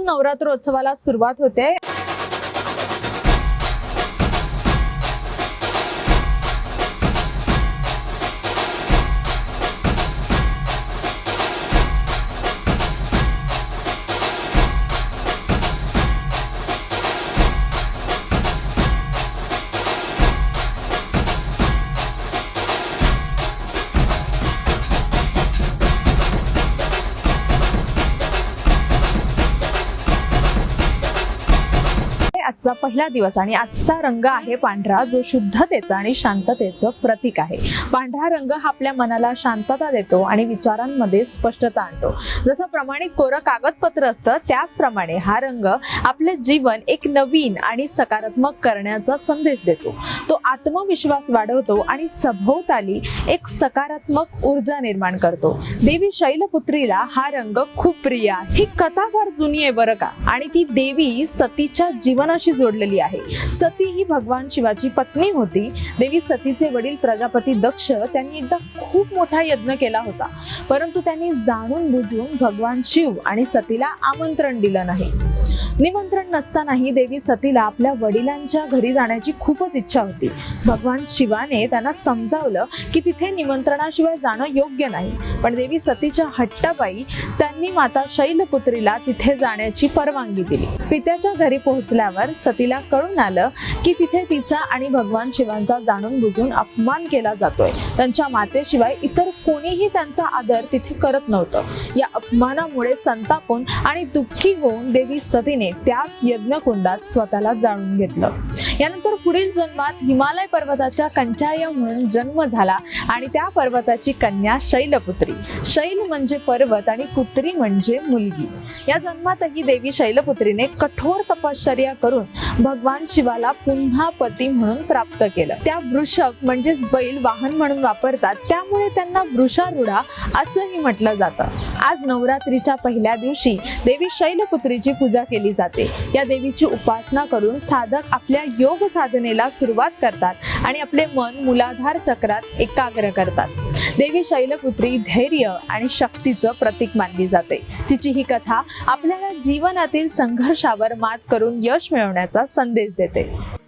आजपासून नवरात्रोत्सवाला सुरुवात होते. आजचा पहिला दिवस आणि आजचा रंग आहे पांढरा जो शुद्धतेचा आणि शांततेचं प्रतीक आहे. पांढरा रंग हा आपल्या मनाला शांतता देतो आणि विचारांमध्ये स्पष्टता आणतो. जसं प्रमाणित कोरं कागदपत्र असतं त्याचप्रमाणे हा रंग आपले जीवन एक नवीन आणि सकारात्मक करण्याचा संदेश देतो. तो आत्मविश्वास वाढवतो आणि सभोवताली एक सकारात्मक ऊर्जा निर्माण करतो. देवी शैलपुत्रीला हा रंग खूप प्रिय आहे. ही कथा फार जुनी आहे बरं का? आणि ती देवी सतीच्या शिवाशी जोडलेली आहे. सती ही भगवान शिवाची पत्नी होती. देवी सतीचे वडील प्रजापती दक्ष त्यांनी एकदा खूप मोठा यज्ञ केला होता. परंतु त्यांनी जाणून बुजून भगवान शिव आणि सतीला आमंत्रण दिलं नाही. निमंत्रण नसतानाही देवी सतीला आपल्या वडिलांच्या घरी जाण्याची खूपच इच्छा होती. भगवान शिवाने त्यांना समजावलं की तिथे निमंत्रणाशिवाय जाणं योग्य नाही. पण देवी सतीच्या हट्टाबाई त्या त्यांनी माता शैलपुत्रीला तिथे जाण्याची परवानगी दिली. पित्याच्या घरी पोहोचल्यावर सतीला कळून आलं की तिथे तिचा आणि भगवान शिवांचा जाणून बुजून अपमान केला जातोय. त्यांच्या मातेशिवाय इतर कोणीही त्यांचा आदर तिथे करत नव्हतं. या अपमानामुळे संतापून आणि दुःखी होऊन देवी सतीने त्याच यज्ञकुंडात स्वतःला जाणून घेतलं. यानंतर पुढील जन्मात हिमालय पर्वताच्या कंचाय म्हणून जन्म झाला आणि त्या पर्वताची कन्या शैलपुत्री. शैल म्हणजे पर्वत आणि पुत्री म्हणजे मुलगी. या जन्मातही देवी शैलपुत्रीने कठोर तपश्चर्या करून भगवान शिवाला पुन्हा पती म्हणून प्राप्त केलं. त्या वृषभ म्हणजेच बैल वाहन म्हणून वापरतात. त्यामुळे त्यांना वृषारुढा असंही म्हटलं जातं. आज नवरात्रीच्या पहिल्या दिवशी देवी शैलपुत्रीची पूजा केली जाते. या देवीची उपासना करून साधक आपल्या योग साधनेला सुरुवात करतात आणि आपले मन मुलाधार चक्रात एकाग्र करतात. देवी शैलपुत्री धैर्य आणि शक्तीचं प्रतीक मानली जाते. तिची ही कथा आपल्याला जीवनातील संघर्षावर मात करून यश मिळवण्याचा संदेश देते.